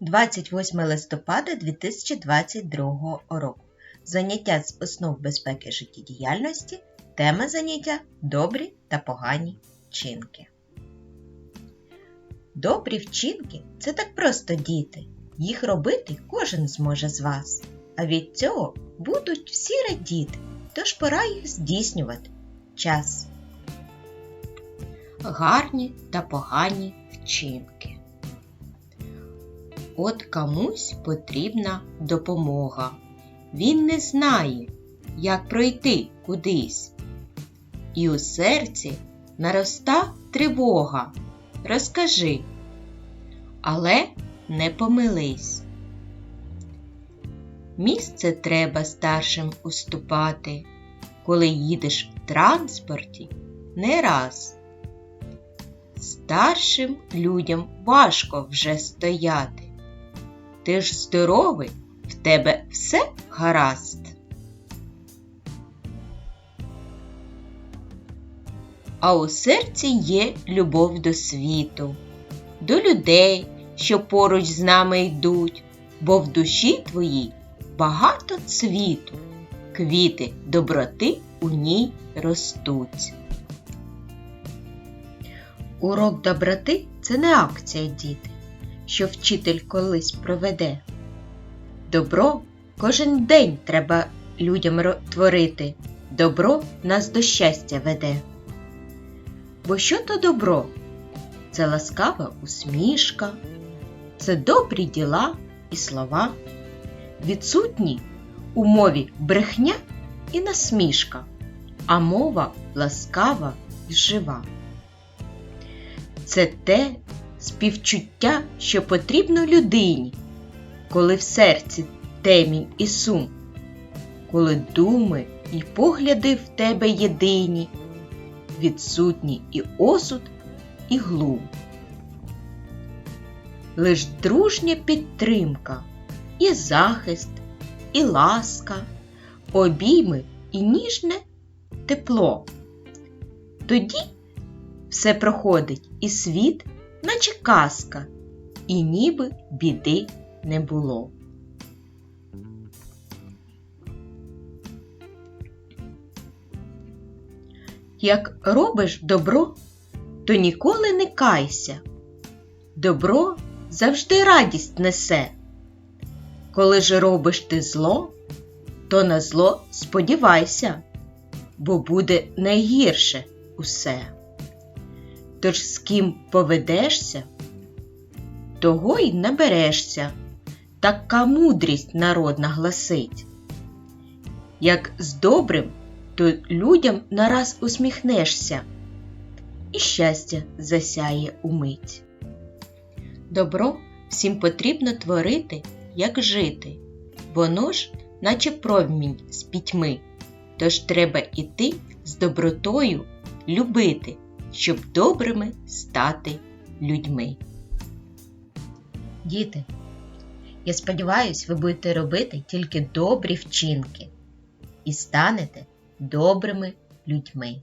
28 листопада 2022 року. Заняття з основ безпеки життєдіяльності. Тема заняття добрі та погані вчинки. Добрі вчинки це так просто діти. Їх робити кожен зможе з вас. А від цього будуть всі радіти, тож пора їх здійснювати. Час. Гарні та погані вчинки. От комусь потрібна допомога. Він не знає, як пройти кудись. І у серці нароста тривога. Розкажи, але не помились. Місце треба старшим уступати, коли їдеш в транспорті не раз. Старшим людям важко вже стояти. Ти ж здоровий, в тебе все гаразд. А у серці є любов до світу, до людей, що поруч з нами йдуть, бо в душі твоїй багато цвіту, квіти доброти у ній ростуть. Урок доброти це не акція, діти, що вчитель колись проведе. Добро кожен день треба людям творити, добро нас до щастя веде. Бо що то добро? Це ласкава усмішка, це добрі діла і слова, відсутні у мові брехня і насмішка, а мова ласкава і жива. Це те співчуття, що потрібно людині, коли в серці темінь і сум, коли думи і погляди в тебе єдині, відсутні і осуд, і глум. Лиш дружня підтримка, і захист, і ласка, обійми і ніжне тепло. Тоді все проходить і світ, наче казка, і ніби біди не було. Як робиш добро, то ніколи не кайся. Добро завжди радість несе. Коли ж робиш ти зло, то на зло сподівайся, бо буде найгірше усе. Тож з ким поведешся, того й наберешся, така мудрість народна гласить. Як з добрим, то людям нараз усміхнешся, і щастя засяє умить. Добро всім потрібно творити, як жити, воно ж, наче промінь з пітьми, тож треба іти з добротою любити щоб добрими стати людьми. Діти, я сподіваюся, ви будете робити тільки добрі вчинки і станете добрими людьми.